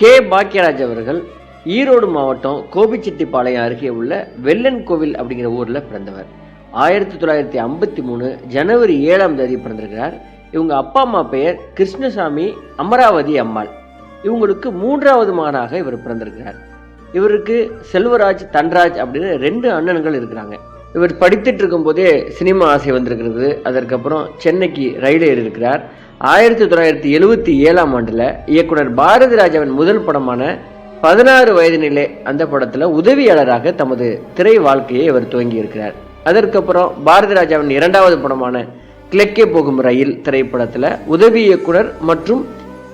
K. Bhagyaraj அவர்கள் ஈரோடு மாவட்டம் கோபிச்செட்டிப்பாளையம் அருகே உள்ள வெள்ளன் கோவில் அப்படிங்கிற ஊரில் பிறந்தவர். ஆயிரத்தி தொள்ளாயிரத்தி ஐம்பத்தி மூணு ஜனவரி ஏழாம் தேதி பிறந்திருக்கிறார். இவங்க அப்பா அம்மா பெயர் கிருஷ்ணசாமி அமராவதி அம்மாள். இவங்களுக்கு மூன்றாவது மகனாக இவர் பிறந்திருக்கிறார். இவருக்கு செல்வராஜ் தன்ராஜ் அப்படின்னு ரெண்டு அண்ணன்கள் இருக்கிறாங்க. இவர் படித்துட்டு இருக்கும்போதே சினிமா ஆசை வந்திருக்கிறது. அதற்கப்புறம் சென்னைக்கு ரயில் ஏறி இருக்கிறார். ஆயிரத்தி தொள்ளாயிரத்தி எழுவத்தி ஏழாம் ஆண்டில் இயக்குனர் பாரதி ராஜாவின் முதல் படமான பதினாறு வயது நிலை அந்த படத்தில் உதவியாளராக தமது திரை வாழ்க்கையை அவர் துவங்கி இருக்கிறார் அதற்கப்புறம் பாரதி ராஜாவின் இரண்டாவது படமான கிழக்கே போகும் ரயில் திரைப்படத்தில் உதவி இயக்குனர் மற்றும்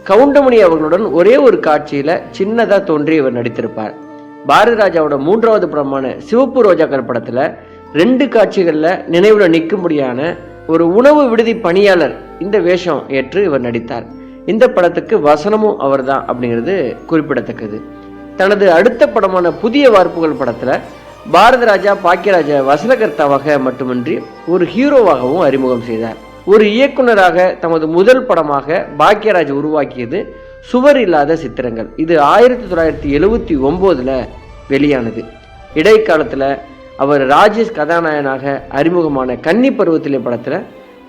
கவுண்டமணி அவர்களுடன் ஒரே ஒரு காட்சியில் சின்னதாக தோன்றி இவர் நடித்திருப்பார். பாரதி ராஜாவோட மூன்றாவது படமான சிவப்பு ரோஜாக்கள் படத்தில் ரெண்டு காட்சிகளில் நினைவில் நிற்கும்படியான ஒரு உணவு விடுதி பணியாளர் இந்த வேஷம் ஏற்று இவர் நடித்தார். இந்த படத்துக்கு வசனமும் அவர்தான் அப்படிங்கிறது குறிப்பிடத்தக்கது. தனது அடுத்த படமான புதிய வார்ப்புகள் படத்தில் பாரத ராஜா பாக்கியராஜா வசனகர்த்தாவாக மட்டுமின்றி ஒரு ஹீரோவாகவும் அறிமுகம் செய்தார். ஒரு இயக்குனராக தமது முதல் படமாக பாக்கியராஜ் உருவாக்கியது சுவர் இல்லாத சித்திரங்கள். இது ஆயிரத்தி தொள்ளாயிரத்தி எழுவத்தி ஒம்போதில் வெளியானது. இடைக்காலத்தில் அவர் ராஜேஷ் கதாநாயகனாக அறிமுகமான கன்னி பருவத்திலே படத்தில்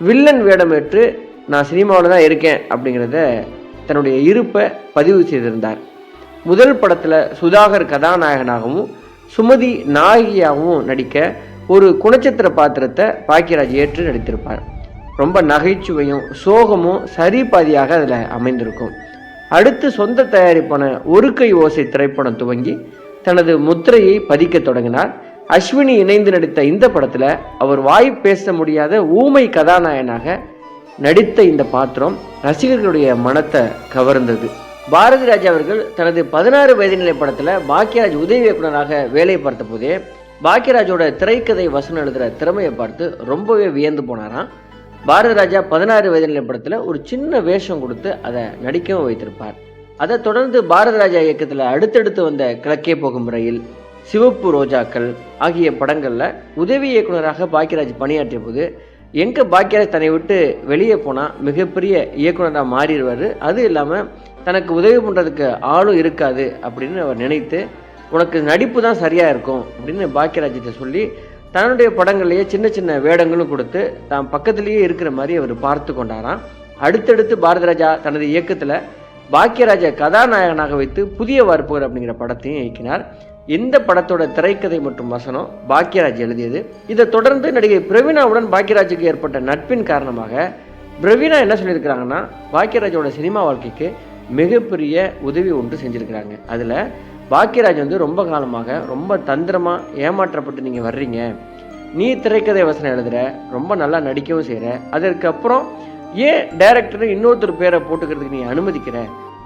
வில்லன் வேடமேற்று நான் சினிமாவில் தான் இருக்கேன் அப்படிங்கிறத தன்னுடைய இருப்பை பதிவு செய்திருந்தார். முதல் படத்தில் சுதாகர் கதாநாயகனாகவும் சுமதி நாயகியாகவும் நடிக்க ஒரு குணச்சித்திர பாத்திரத்தை பாக்கியராஜ் ஏற்று நடித்திருப்பார். ரொம்ப நகைச்சுவையும் சோகமும் சரி பாதியாக அதில் அமைந்திருக்கும். அடுத்து சொந்த தயாரிப்பான ஒரு கை ஓசை திரைப்படம் துவங்கி தனது முத்திரையை பதிக்க தொடங்கினார். அஸ்வினி இணைந்து நடித்த இந்த படத்தில் அவர் வாய் பேச முடியாத ஊமை கதாநாயகனாக நடித்த இந்த பாத்திரம் ரசிகர்களுடைய மனத்தை கவர்ந்தது. பாரதி ராஜா அவர்கள் தனது பதினாறு வயது நிலை படத்தில் பாக்கியராஜ் உதவி இயக்குனராக வேலை பார்த்த போதே பாக்கியராஜோட திரைக்கதை வசனம் எழுதுகிற திறமையை பார்த்து ரொம்பவே வியந்து போனாராம். பாரதி ராஜா பதினாறு வயது நிலை படத்தில் ஒரு சின்ன வேஷம் கொடுத்து அதை நடிக்கவும் வைத்திருப்பார். அதை தொடர்ந்து பாரதி ராஜா இயக்கத்தில் அடுத்தடுத்து வந்த கிழக்கே போகும் ரயில் சிவப்பு ரோஜாக்கள் ஆகிய படங்களில் உதவி இயக்குனராக பாக்கியராஜ் பணியாற்றிய போது எங்கே பாக்கியராஜ் தன்னை விட்டு வெளியே போனால் மிகப்பெரிய இயக்குனராக மாறிடுவார். அது இல்லாமல் தனக்கு உதவி பண்ணுறதுக்கு ஆளும் இருக்காது அப்படின்னு அவர் நினைத்து உனக்கு நடிப்பு தான் சரியாக இருக்கும் அப்படின்னு பாக்கியராஜிட்ட சொல்லி தன்னுடைய படங்கள்லேயே சின்ன சின்ன வேடங்களும் கொடுத்து தான் பக்கத்துலேயே இருக்கிற மாதிரி அவர் பார்த்து கொண்டாராம். அடுத்தடுத்து பாரதி ராஜா தனது இயக்கத்தில் பாக்கியராஜா கதாநாயகனாக வைத்து புதிய வார்ப்புகள் அப்படிங்கிற படத்தையும் இயக்கினார். இந்த படத்தோட திரைக்கதை மற்றும் வசனம் பாக்கியராஜ் எழுதியது. இதை தொடர்ந்து நடிகை பிரவீனாவுடன் பாக்கியராஜுக்கு ஏற்பட்ட நட்பின் காரணமாக பிரவீனா என்ன சொல்லியிருக்கிறாங்கன்னா பாக்கியராஜோட சினிமா வாழ்க்கைக்கு மிகப்பெரிய உதவி ஒன்று செஞ்சுருக்கிறாங்க. அதில் பாக்கியராஜ் வந்து ரொம்ப காலமாக ரொம்ப தந்திரமாக ஏமாற்றப்பட்டு நீங்கள் வர்றீங்க. நீ திரைக்கதை வசனம் எழுதுற ரொம்ப நல்லா நடிக்கவும் செய்கிற அதற்கப்புறம் ஏன் டைரக்டர் இன்னொருத்தர் பேரை போட்டுக்கிறதுக்கு நீ அனுமதிக்கிற?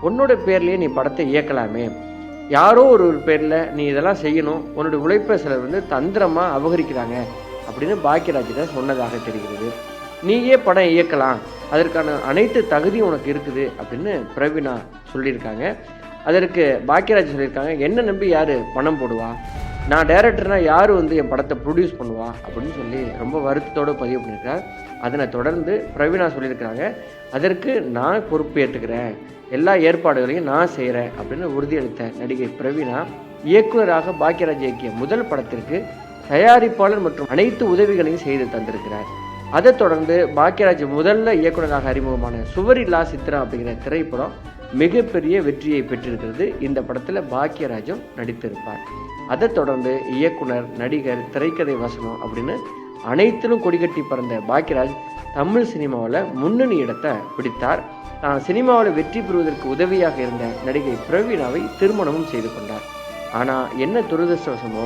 உன்னோட பேர்லேயே நீ படத்தை இயக்கலாமே. யாரோ ஒரு பேரில் நீ இதெல்லாம் செய்யணும். உன்னோட உழைப்பை சிலர் வந்து தந்திரமாக அபகரிக்கிறாங்க அப்படின்னு பாக்கியராஜிட்ட சொன்னதாக தெரிகிறது. நீயே படம் இயக்கலாம். அதற்கான அனைத்து தகுதியும் உனக்கு இருக்குது அப்படின்னு பிரவீனா சொல்லியிருக்காங்க. அதற்கு பாக்கியராஜ் சொல்லியிருக்காங்க என்ன நம்பி யார் பணம் போடுவா? நான் டைரக்டர்னா யார் வந்து என் படத்தை ப்ரொடியூஸ் பண்ணுவா? அப்படின்னு சொல்லி ரொம்ப வருத்தத்தோடு பதிவு பண்ணியிருக்கார். அதனை தொடர்ந்து பிரவீனா சொல்லியிருக்கிறாங்க. அதற்கு நான் பொறுப்பு ஏற்றுக்கிறேன். எல்லா ஏற்பாடுகளையும் நான் செய்கிறேன் அப்படின்னு உறுதியளித்த நடிகை பிரவீனா இயக்குனராக பாக்யராஜ் இயக்கிய முதல் படத்திற்கு தயாரிப்பாளர் மற்றும் அனைத்து உதவிகளையும் செய்து தந்திருக்கிறார். அதைத் தொடர்ந்து பாக்கியராஜ் முதல்ல இயக்குனராக அறிமுகமான சுவரில்லா சித்திரம் அப்படிங்கிற திரைப்படம் மிகப்பெரிய வெற்றியை பெற்றிருக்கிறது. இந்த படத்தில் பாக்யராஜும் நடித்திருப்பார். அதைத் தொடர்ந்து இயக்குனர் நடிகர் திரைக்கதை வசனம் அப்படின்னு அனைத்திலும் கொடிகட்டி பறந்த பாக்யராஜ் தமிழ் சினிமாவில் முன்னணி இடத்தை பிடித்தார். தான் சினிமாவில் வெற்றி பெறுவதற்கு உதவியாக இருந்த நடிகை பிரவீணாவை திருமணமும் செய்து கொண்டார். ஆனால் என்ன துரதிருஷ்டவசமோ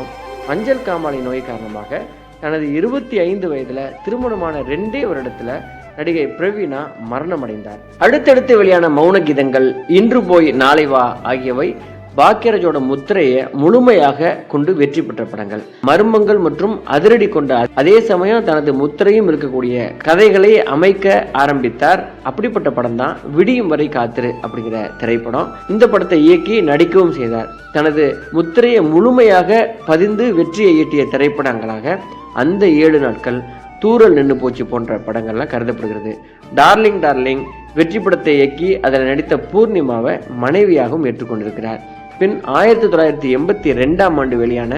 மஞ்சள் காமாலை நோய் காரணமாக தனது இருபத்தி ஐந்து வயதில் திருமணமான ரெண்டே வருடத்தில் நடிகை பிரவீணா மரணமடைந்தார். அடுத்தடுத்து வெளியான மௌன கீதங்கள் இன்று போய் நாளை வா ஆகியவை பாக்கியராஜோட முத்திரையை முழுமையாக கொண்டு வெற்றி பெற்ற படங்கள். மர்மங்கள் மற்றும் அதிரடி கொண்ட அதே சமயம் தனது முத்திரையும் இருக்கக்கூடிய கதைகளை அமைக்க ஆரம்பித்தார். அப்படிப்பட்ட படம் தான் விடியும் வரை காத்திரு அப்படிங்கிற திரைப்படம். இந்த படத்தை இயக்கி நடிக்கவும் செய்தார். தனது முத்திரையை முழுமையாக பதிந்து வெற்றியை ஈட்டிய திரைப்படங்களாக அந்த ஏழு நாட்கள் தூரல் நின்று போச்சு போன்ற படங்கள்லாம் கருதப்படுகிறது. டார்லிங் டார்லிங் வெற்றி படத்தை இயக்கி அதில் நடித்த பூர்ணிமாவை மனைவியாகவும் ஏற்றுக்கொண்டிருக்கிறார். பின் ஆயிரத்தி தொள்ளாயிரத்தி எண்பத்தி ரெண்டாம் ஆண்டு வெளியான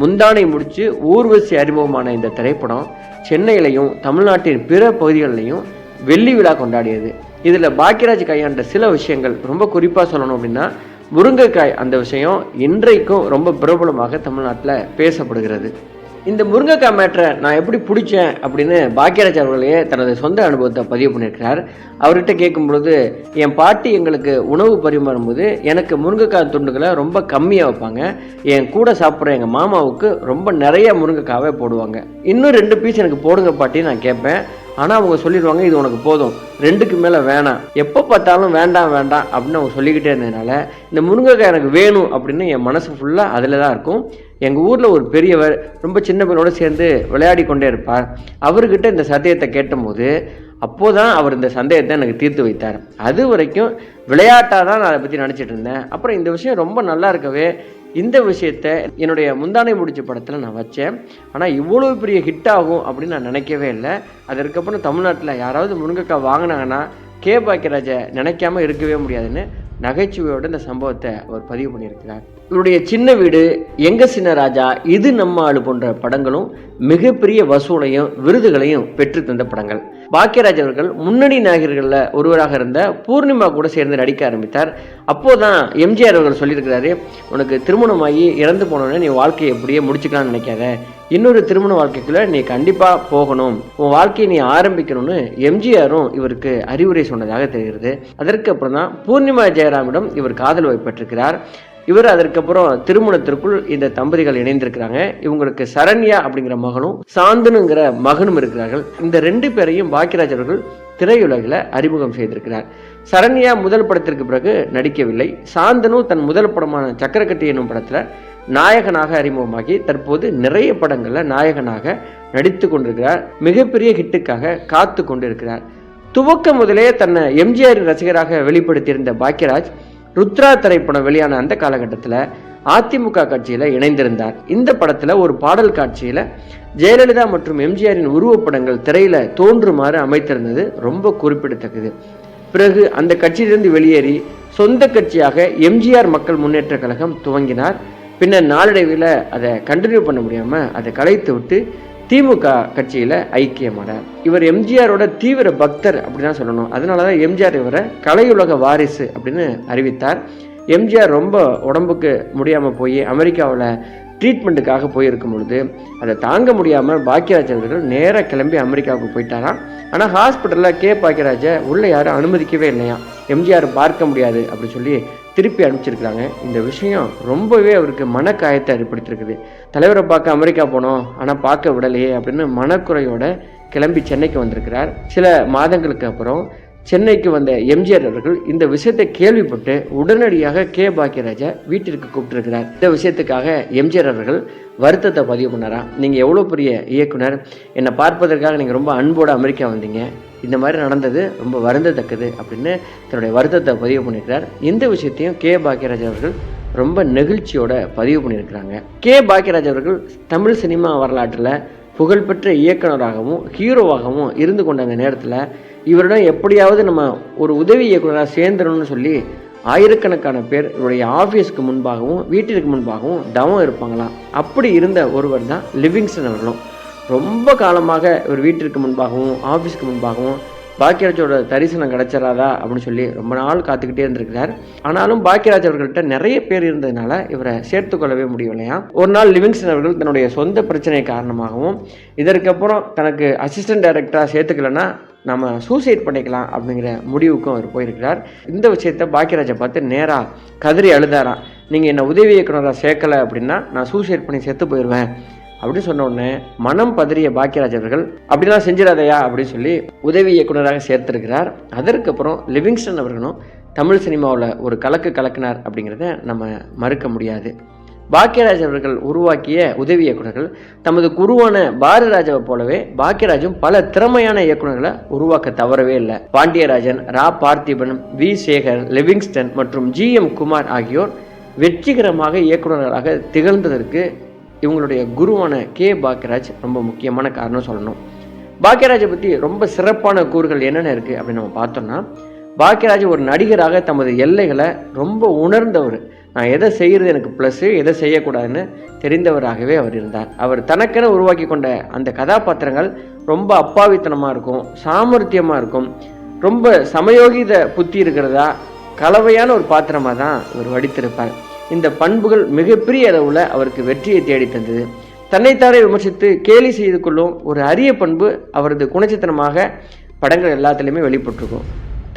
முந்தானை முடித்து ஊர்வசி அறிமுகமான இந்த திரைப்படம் சென்னையிலையும் தமிழ்நாட்டின் பிற பகுதிகளிலையும் வெள்ளி விழா கொண்டாடியது. இதில் பாக்கியராஜ் கையாண்ட சில விஷயங்கள் ரொம்ப குறிப்பாக சொல்லணும் அப்படின்னா முருங்கைக்காய் அந்த விஷயம் இன்றைக்கும் ரொம்ப பிரபலமாக தமிழ்நாட்டில் பேசப்படுகிறது. இந்த முருங்கைக்காய் மேட்டரை நான் எப்படி பிடிச்சேன் அப்படின்னு பாக்கியராஜ் அவர்களே தனது சொந்த அனுபவத்தை பதிவு பண்ணியிருக்கிறார். அவர்கிட்ட கேட்கும் பொழுது என் பாட்டி எங்களுக்கு உணவு பரிமாறும் போது எனக்கு முருங்கைக்காய் துண்டுகளை ரொம்ப கம்மியாக வைப்பாங்க. என் கூட சாப்பிட்ற எங்கள் மாமாவுக்கு ரொம்ப நிறைய முருங்கைக்காவே போடுவாங்க. இன்னும் ரெண்டு பீஸ் எனக்கு போடுங்க பாட்டி நான் கேட்பேன். ஆனால் அவங்க சொல்லிடுவாங்க இது உனக்கு போதும். ரெண்டுக்கு மேலே வேணாம். எப்போ பார்த்தாலும் வேண்டாம் வேண்டாம் அப்படின்னு அவங்க சொல்லிக்கிட்டே இருந்ததுனால இந்த முருங்கைக்காய் எனக்கு வேணும் அப்படின்னு என் மனசு ஃபுல்லாக அதில் தான் இருக்கும். எங்கள் ஊரில் ஒரு பெரியவர் ரொம்ப சின்ன பிள்ளையோடு சேர்ந்து விளையாடி கொண்டே இருப்பார். அவர்கிட்ட இந்த சத்தியத்தை கேட்டபோது அப்போதான் அவர் இந்த சந்தேகத்தை எனக்கு தீர்த்து வைத்தார். அது வரைக்கும் விளையாட்டாக தான் நான் அதை பற்றி நினச்சிட்டு இருந்தேன். அப்புறம் இந்த விஷயம் ரொம்ப நல்லா இருக்கவே இந்த விஷயத்த என்னுடைய முந்தானை முடிச்ச படத்தில் நான் வச்சேன். ஆனால் இவ்வளோ பெரிய ஹிட் ஆகும் அப்படின்னு நான் நினைக்கவே இல்லை. அதற்கப்புறம் தமிழ்நாட்டில் யாராவது முருங்கைக்காய் வாங்கினாங்கன்னா கே. பாக்கியராஜை நினைக்காம இருக்கவே முடியாதுன்னு நகைச்சுவையோட இந்த சம்பவத்தை அவர் பதிவு பண்ணியிருக்கிறார். இவருடைய சின்ன வீடு எங்க சின்ன ராஜா இது நம்ம ஆளு போன்ற படங்களும் மிகப்பெரிய வசூலையும் விருதுகளையும் பெற்று தந்த படங்கள். பாக்கியராஜ் அவர்கள் முன்னணி நாயகர்களில் ஒருவராக இருந்த பூர்ணிமா கூட சேர்ந்து நடிக்க ஆரம்பித்தார். அப்போதான் எம்ஜிஆர் அவர்கள் சொல்லியிருக்கிறாரு உனக்கு திருமணமாகி இறந்து போனோன்னே நீ வாழ்க்கையை எப்படியே முடிச்சுக்கலாம்னு நினைக்காத. இன்னொரு திருமண வாழ்க்கைக்குள்ள நீ கண்டிப்பாக போகணும். உன் வாழ்க்கையை நீ ஆரம்பிக்கணும்னு எம்ஜிஆரும் இவருக்கு அறிவுரை சொன்னதாக தெரிகிறது. அதற்கு அப்புறம் தான் பூர்ணிமா ஜெயராமிடம் இவர் காதல் வைப்பட்டிருக்கிறார் இவர் அதற்கப்புறம் திருமணத்திற்குள் இந்த தம்பதிகள் இணைந்திருக்கிறாங்க. இவங்களுக்கு சரண்யா அப்படிங்கிற மகனும் சாந்தனுங்கிற மகனும் இருக்கிறார்கள். இந்த ரெண்டு பேரையும் பாக்கியராஜ் அவர்கள் திரையுலகில் அறிமுகம் செய்திருக்கிறார். சரண்யா முதல் படத்திற்கு பிறகு நடிக்கவில்லை. சாந்தனு தன் முதல் படமான சக்கரக்கட்டி என்னும் படத்தில் நாயகனாக அறிமுகமாகி தற்போது நிறைய படங்களில் நாயகனாக நடித்து கொண்டிருக்கிறார். மிகப்பெரிய ஹிட்டுக்காக காத்து கொண்டிருக்கிறார். துவக்க முதலே தன்னை எம்ஜிஆர் ரசிகராக வெளிப்படுத்தியிருந்த பாக்கியராஜ் ருத்ரா திரைப்படம் வெளியான அந்த காலகட்டத்தில் அதிமுக கட்சியில் இணைந்திருந்தார். இந்த படத்தில் ஒரு பாடல் காட்சியில் ஜெயலலிதா மற்றும் எம்ஜிஆரின் உருவப்படங்கள் திரையில தோன்றுமாறு அமைத்திருந்தது ரொம்ப குறிப்பிடத்தக்கது. பிறகு அந்த கட்சியிலிருந்து வெளியேறி சொந்த கட்சியாக எம்ஜிஆர் மக்கள் முன்னேற்ற கழகம் துவங்கினார். பின்னர் நாளடைவில் அதை கண்டினியூ பண்ண முடியாமல் அதை கலைத்து விட்டு திமுக கட்சியில் ஐக்கியமானார் இவர் எம்ஜிஆரோட தீவிர பக்தர் அப்படின்னு தான் சொல்லணும். அதனால தான் எம்ஜிஆர் இவரை கலையுலக வாரிசு அப்படின்னு அறிவித்தார். எம்ஜிஆர் ரொம்ப உடம்புக்கு முடியாமல் போய் அமெரிக்காவில் ட்ரீட்மெண்ட்டுக்காக போயிருக்கும் பொழுது அதை தாங்க முடியாமல் பாக்கியராஜ் அவர்கள் நேராக கிளம்பி அமெரிக்காவுக்கு போயிட்டாராம். ஆனால் ஹாஸ்பிட்டலில் கே பாக்கியராஜை உள்ளே யாரும் அனுமதிக்கவே இல்லையா எம்ஜிஆர் பார்க்க முடியாது அப்படி சொல்லி திருப்பி அனுப்பிச்சிருக்கிறாங்க. இந்த விஷயம் ரொம்பவே அவருக்கு மனக்காயத்தை ஏற்படுத்தியிருக்குது தலைவரை பார்க்க அமெரிக்கா போனோம் ஆனால் பார்க்க விடலையே அப்படின்னு மனக்குறையோட கிளம்பி சென்னைக்கு வந்திருக்கிறார். சில மாதங்களுக்கு அப்புறம் சென்னைக்கு வந்த எம்ஜிஆர் அவர்கள் இந்த விஷயத்தை கேள்விப்பட்டு உடனடியாக கே பாக்கியராஜா வீட்டிற்கு கூப்பிட்டுருக்கிறார். இந்த விஷயத்துக்காக எம்ஜிஆர் அவர்கள் வருத்தத்தை பதிவு பண்ணாரா? நீங்கள் எவ்வளோ பெரிய இயக்குனர்? என்னை பார்ப்பதற்காக நீங்கள் ரொம்ப அன்போடு அமெரிக்கா வந்தீங்க. இந்த மாதிரி நடந்தது ரொம்ப வருந்தத்தக்கது அப்படின்னு தன்னுடைய வருத்தத்தை பதிவு பண்ணியிருக்கிறார் இந்த விஷயத்தையும் கே. பாக்கியராஜ் அவர்கள் ரொம்ப நெகிழ்ச்சியோட பதிவு பண்ணியிருக்கிறாங்க கே. பாக்கியராஜ் அவர்கள் தமிழ் சினிமா வரலாற்றில் புகழ்பெற்ற இயக்குனராகவும் ஹீரோவாகவும் இருந்து கொண்ட அந்த நேரத்தில் இவரிடம் எப்படியாவது நம்ம ஒரு உதவி இயக்குனராக சேர்ந்துடணும்னு சொல்லி ஆயிரக்கணக்கான பேர் இவருடைய ஆஃபீஸ்க்கு முன்பாகவும் வீட்டிற்கு முன்பாகவும் தவம் இருப்பாங்களாம். அப்படி இருந்த ஒருவர் தான் லிவிங்ஸ்டன் அவர்களும். ரொம்ப காலமாக இவர் வீட்டிற்கு முன்பாகவும் ஆஃபீஸ்க்கு முன்பாகவும் பாக்கியராஜோட தரிசனம் கிடைச்சிடாதா அப்படின்னு சொல்லி ரொம்ப நாள் காத்துக்கிட்டே இருந்திருக்கிறார். ஆனாலும் பாக்கியராஜ் அவர்கள்ட்ட நிறைய பேர் இருந்ததுனால இவரை சேர்த்து கொள்ளவே முடியவில்லையா? ஒரு நாள் லிவிங்ஸ்டன் அவர்கள் தன்னுடைய சொந்த பிரச்சனை காரணமாகவும் இதற்கப்புறம் தனக்கு அசிஸ்டன்ட் டைரக்டராக சேர்த்துக்கலன்னா நம்ம சூசைட் பண்ணிக்கலாம் அப்படிங்கிற முடிவுக்கும் அவர் போயிருக்கிறார். இந்த விஷயத்தை பாக்கியராஜை பார்த்து நேராக கதறி அழுதாராம். நீங்கள் என்னை உதவி இயக்குனராக சேர்க்கலை அப்படின்னா நான் சூசைட் பண்ணி செத்து போயிடுவேன் அப்படின்னு சொன்ன உடனே மனம் பதறிய பாக்கியராஜ் அவர்கள் அப்படிலாம் செஞ்சிடாதையா அப்படின்னு சொல்லி உதவி இயக்குனராக சேர்த்திருக்கிறார். அதற்கப்புறம் லிவிங்ஸ்டன் அவர்களும் தமிழ் சினிமாவில் ஒரு கலக்கு கலக்கினார் அப்படிங்கிறத நம்ம மறுக்க முடியாது. பாக்கியராஜ் அவர்கள் உருவாக்கிய உதவி இயக்குனர்கள் தமது குருவான பாரதிராஜாவை போலவே பாக்கியராஜும் பல திறமையான இயக்குனர்களை உருவாக்க தவறவே இல்லை. பாண்டியராஜன் ரா. பார்த்திபன் வி. சேகர் லிவிங்ஸ்டன் மற்றும் ஜி. எம். குமார் ஆகியோர் வெற்றிகரமாக இயக்குனர்களாக திகழ்ந்ததற்கு இவங்களுடைய குருவான கே. பாக்கியராஜ் ரொம்ப முக்கியமான காரணம் சொல்லணும். பாக்கியராஜை பற்றி ரொம்ப சிறப்பான கூறுகள் என்னென்ன இருக்குது அப்படின்னு நம்ம பார்த்தோம்னா பாக்கியராஜ் ஒரு நடிகராக தமது எல்லைகளை ரொம்ப உணர்ந்தவர். நான் எதை செய்கிறது எனக்கு ப்ளஸ்ஸு எதை செய்யக்கூடாதுன்னு தெரிந்தவராகவே அவர் இருந்தார். அவர் தனக்கென உருவாக்கி கொண்ட அந்த கதாபாத்திரங்கள் ரொம்ப அப்பாவித்தனமாக இருக்கும் சாமர்த்தியமாக இருக்கும். ரொம்ப சமயோகித புத்தி இருக்கிறதா கலவையான ஒரு பாத்திரமாக தான் இவர் வடித்திருப்பார். இந்த பண்புகள் மிகப்பெரிய அளவில் அவருக்கு வெற்றியை தேடி தந்தது. தன்னைத்தாரை விமர்சித்து கேலி செய்து கொள்ளும் ஒரு அரிய பண்பு அவரது குணச்சித்தனமாக படங்கள் எல்லாத்துலேயுமே வெளிப்பட்டிருக்கும்.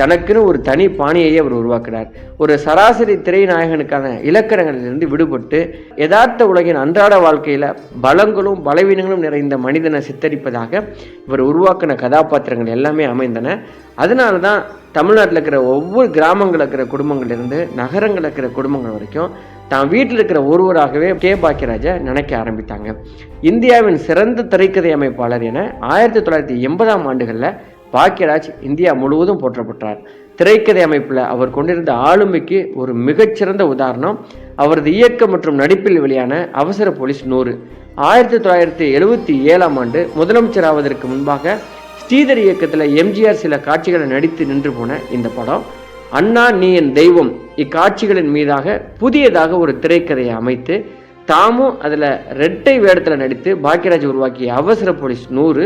தனக்குன்னு ஒரு தனி பாணியையே அவர் உருவாக்கினார் ஒரு சராசரி திரைநாயகனுக்கான இலக்கணங்களிலிருந்து விடுபட்டு யதார்த்த உலகின் அன்றாட வாழ்க்கையில் பலங்களும் பலவீனங்களும் நிறைந்த மனிதனை சித்தரிப்பதாக இவர் உருவாக்கின கதாபாத்திரங்கள் எல்லாமே அமைந்தன. அதனால தான் தமிழ்நாட்டில் இருக்கிற ஒவ்வொரு கிராமங்களில் இருக்கிற குடும்பங்கள்லேருந்து நகரங்களில் இருக்கிற குடும்பங்கள் வரைக்கும் தான் வீட்டில் இருக்கிற ஒருவராகவே கே. பாக்கியராஜை நினைக்க ஆரம்பித்தாங்க. இந்தியாவின் சிறந்த திரைக்கதை அமைப்பாளர் என ஆயிரத்தி தொள்ளாயிரத்தி எண்பதாம் ஆண்டுகளில் பாக்கியராஜ் இந்தியா முழுவதும் போற்றப்பட்டார். திரைக்கதை அமைப்பில் அவர் கொண்டிருந்த ஆளுமைக்கு ஒரு மிகச்சிறந்த உதாரணம் அவரது இயக்கம் மற்றும் நடிப்பில் வெளியான அவசர போலீஸ் நூறு. ஆயிரத்தி தொள்ளாயிரத்தி எழுபத்தி ஏழாம் ஆண்டு முதலமைச்சர் ஆவதற்கு முன்பாக ஸ்ரீதர் இயக்கத்தில் எம்ஜிஆர் சில காட்சிகளை நடித்து நின்று போன இந்த படம். அண்ணா நீ என் தெய்வம். இக்காட்சிகளின் மீதாக புதியதாக ஒரு திரைக்கதையை அமைத்து தாமும் அதில் ரெட்டை வேடத்தில் நடித்து பாக்கியராஜ் உருவாக்கிய அவசர போலீஸ் நூறு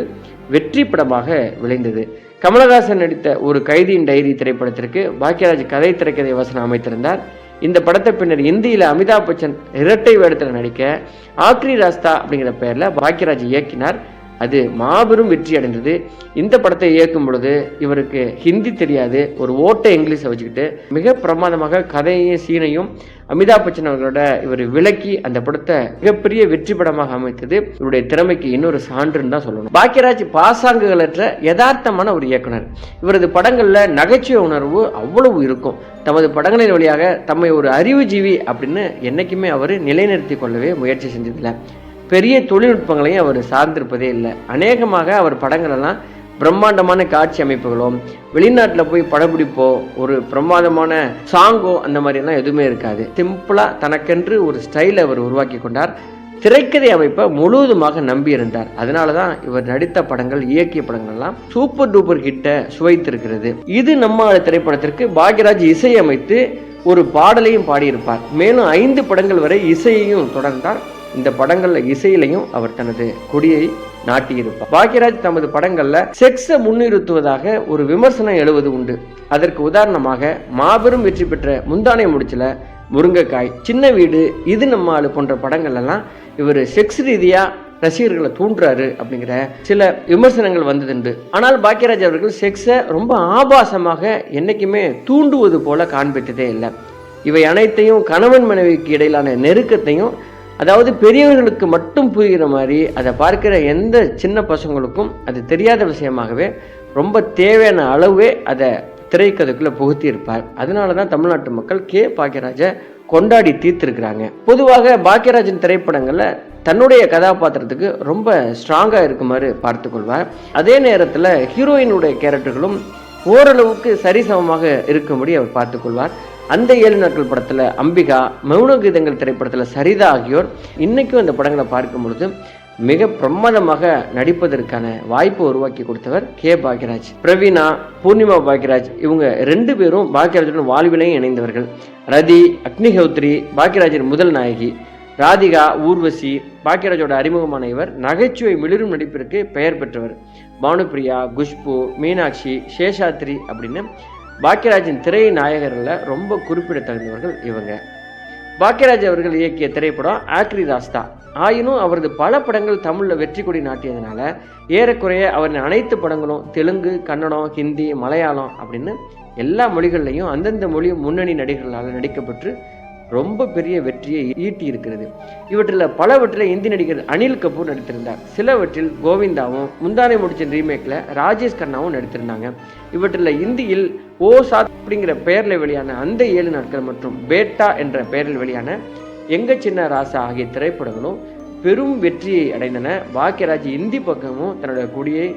வெற்றி படமாக விளைந்தது. கமலஹாசன் நடித்த ஒரு கைதியின் டைரி திரைப்படத்திற்கு பாக்கியராஜ் கதை திரைக்கதை வசனம் அமைத்திருந்தார். இந்த படத்தை பின்னர் இந்தியில் அமிதாப் பச்சன் இரட்டை வேடத்தில் நடிக்க ஆக்ரி ராஸ்தா அப்படிங்கிற பெயரில் பாக்கியராஜ் இயக்கினார். அது மாபெரும் வெற்றி அடைந்தது. இந்த படத்தை இயக்கும் பொழுது இவருக்கு ஹிந்தி தெரியாது. ஒரு ஓட்டை இங்கிலீஷை வச்சுக்கிட்டு மிக பிரமாதமாக கதையையும் சீனையும் அமிதாப் பச்சன் அவர்களோட இவர் விலக்கி அந்த படத்தை மிகப்பெரிய வெற்றி படமாக அமைத்தது. இவருடைய திறமைக்கு இன்னொரு சான்றுன்னு தான் சொல்லணும். பாக்கியராஜ் பாசாங்குகளற்ற யதார்த்தமான ஒரு இயக்குனர். இவரது படங்களில் நகைச்சுவை உணர்வு அவ்வளவு இருக்கும். தமது படங்களின் வழியாக தம்மை ஒரு அறிவுஜீவி அப்படின்னு என்றைக்குமே அவர் நிலைநிறுத்தி கொள்ளவே முயற்சி செஞ்சதில்லை. பெரிய தொழில்நுட்பங்களையும் அவர் சார்ந்திருப்பதே இல்லை. அநேகமாக அவர் படங்களெல்லாம் பிரம்மாண்டமான காட்சி அமைப்புகளும் வெளிநாட்டில் போய் படப்பிடிப்போ ஒரு பிரமாதமான சாங்கோ அந்த மாதிரிலாம் எதுவுமே இருக்காது. சிம்பிளாக தனக்கென்று ஒரு ஸ்டைலை அவர் உருவாக்கி கொண்டார். திரைக்கதை அமைப்பை முழுவதுமாக நம்பியிருந்தார் அதனால தான் இவர் நடித்த படங்கள் இயக்கிய படங்கள்லாம் சூப்பர் டூப்பர் கிட்ட சுவைத்திருக்கிறது. இது நம்ம திரைப்படத்திற்கு பாக்யராஜ் இசையமைத்து ஒரு பாடலையும் பாடியிருப்பார். மேலும் ஐந்து படங்கள் வரை இசையையும் தொடர்ந்தார். இந்த படங்கள்ல இசையிலையும் அவர் தனது கொடியை நாட்டியிருப்பார். பாக்யராஜ் தமது படங்கள்ல செக்ஸை முன்னிறுத்துவதாக ஒரு விமர்சனம் எழுவது உண்டு. அதற்கு உதாரணமாக மாபெரும் வெற்றி பெற்ற முந்தானை முடிச்சல முருங்கைக்காய் சின்ன வீடு இது நம்ம ஆளு போன்ற படங்கள் எல்லாம் இவர் செக்ஸ் ரீதியா ரசிகர்களை தூண்டுறாரு அப்படிங்கிற சில விமர்சனங்கள் வந்ததுண்டு. ஆனால் பாக்யராஜ் அவர்கள் செக்ஸை ரொம்ப ஆபாசமாக என்றைக்குமே தூண்டுவது போல காண்பித்ததே இல்லை. இவை அனைத்தையும் கணவன் மனைவிக்கு இடையிலான நெருக்கத்தையும் அதாவது பெரியவர்களுக்கு மட்டும் புரிகிற மாதிரி அதை பார்க்கிற எந்த சின்ன பசங்களுக்கும் அது தெரியாத விஷயமாகவே ரொம்ப தேவையான அளவே அதை திரைக்கதைக்குள்ளே புகுத்தி இருப்பார் அதனால தான் தமிழ்நாட்டு மக்கள் கே. பாக்கியராஜை கொண்டாடி தீர்த்திருக்கிறாங்க. பொதுவாக பாக்கியராஜன் திரைப்படங்களில் தன்னுடைய கதாபாத்திரத்துக்கு ரொம்ப ஸ்ட்ராங்காக இருக்குமாறு பார்த்துக்கொள்வார் அதே நேரத்தில் ஹீரோயினுடைய கேரக்டர்களும் ஓரளவுக்கு சரிசமமாக இருக்கும்படி அவர் பார்த்துக்கொள்வார் அந்த ஏழு நாட்கள் படத்தில் அம்பிகா மௌன கீதங்கள் திரைப்படத்தில் சரிதா ஆகியோர் இன்றைக்கும் அந்த படங்களை பார்க்கும் பொழுது மிக பிரமாதமாக நடிப்பதற்கான வாய்ப்பை உருவாக்கி கொடுத்தவர் கே. பாக்யராஜ். பிரவீனா பூர்ணிமா பாக்யராஜ் இவங்க ரெண்டு பேரும் பாக்யராஜுடன் வாழ்விலையும் இணைந்தவர்கள். ரதி அக்னிஹோத்ரி பாக்யராஜின் முதல் நாயகி. ராதிகா ஊர்வசி பாக்யராஜோட அறிமுகமான இவர் நகைச்சுவை மிளிரும் நடிப்பிற்கு பெயர் பெற்றவர். பானுப்பிரியா குஷ்பு மீனாட்சி சேஷாத்ரி அப்படின்னு பாக்கியராஜின் திரை நாயகர்களில் ரொம்ப குறிப்பிடத்தகுந்தவர்கள் இவங்க. பாக்கியராஜ் அவர்கள் இயக்கிய திரைப்படம் ஆக்ரி ராஸ்தா ஆயினும் அவரது பல படங்கள் தமிழில் வெற்றி கொடி நாட்டியதுனால ஏறக்குறைய அவரின் அனைத்து படங்களும் தெலுங்கு கன்னடம் ஹிந்தி மலையாளம் அப்படின்னு எல்லா மொழிகள்லையும் அந்தந்த மொழி முன்னணி நடிகர்களால் நடிக்கப்பட்டு ரொம்ப பெரிய வெற்றியை ஈட்டி இருக்கிறது. இவற்றில் பலவற்றில் இந்தி நடிகர் அனில் கபூர் நடித்திருந்தார். சிலவற்றில் கோவிந்தாவும் முந்தானை முடிச்சின் ரீமேக்கில் ராஜேஷ் கண்ணாவும் நடித்திருந்தாங்க. இவற்றில் இந்தியில் ஓ சாத் அப்படிங்கிற பெயரில் வெளியான அந்த ஏழு நாட்கள் மற்றும் பேட்டா என்ற பெயரில் வெளியான எங்க சின்ன ராசா ஆகிய திரைப்படங்களும் பெரும் வெற்றியை அடைந்தன. பாக்கியராஜ் இந்தி பக்கமும் தன்னோட கொடியை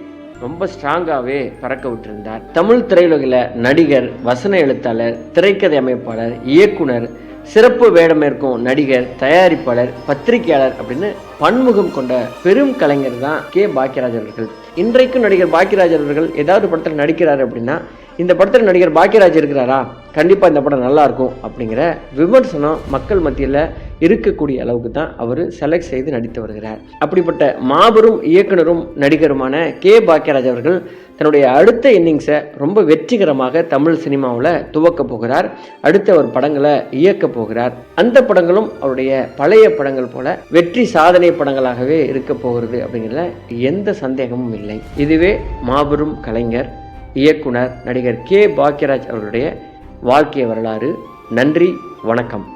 ரொம்ப ஸ்ட்ராங்காகவே பறக்க விட்டிருந்தார். தமிழ் திரையுலகில் நடிகர் வசன எழுத்தாளர் திரைக்கதை அமைப்பாளர் இயக்குனர் சிறப்பு வேடமேற்கும் நடிகர் தயாரிப்பாளர் பத்திரிகையாளர் அப்படின்னு பன்முகம் கொண்ட பெரும் கலைஞர் தான் கே. பாக்கியராஜ் அவர்கள். இன்றைக்கும் நடிகர் பாக்கியராஜ் அவர்கள் ஏதாவது படத்தில் நடிக்கிறார் அப்படின்னா இந்த படத்தில் நடிகர் பாக்கியராஜ் இருக்கிறாரா? கண்டிப்பாக இந்த படம் நல்லாயிருக்கும் அப்படிங்கிற விமர்சனம் மக்கள் மத்தியில் இருக்கக்கூடிய அளவுக்கு தான் அவர் செலக்ட் செய்து நடித்து வருகிறார். அப்படிப்பட்ட மாபெரும் இயக்குனரும் நடிகருமான கே. பாக்கியராஜ் அவர்கள் தன்னுடைய அடுத்த இன்னிங்ஸை ரொம்ப வெற்றிகரமாக தமிழ் சினிமாவில் துவக்க போகிறார். அடுத்த ஒரு படங்களை இயக்க போகிறார். அந்த படங்களும் அவருடைய பழைய படங்கள் போல வெற்றி சாதனை படங்களாகவே இருக்க போகிறது அப்படிங்கிறதுல எந்த சந்தேகமும் இல்லை. இதுவே மாபெரும் கலைஞர் இயக்குனர் நடிகர் கே. பாக்கியராஜ் அவருடைய வாழ்க்கை வரலாறு. நன்றி வணக்கம்.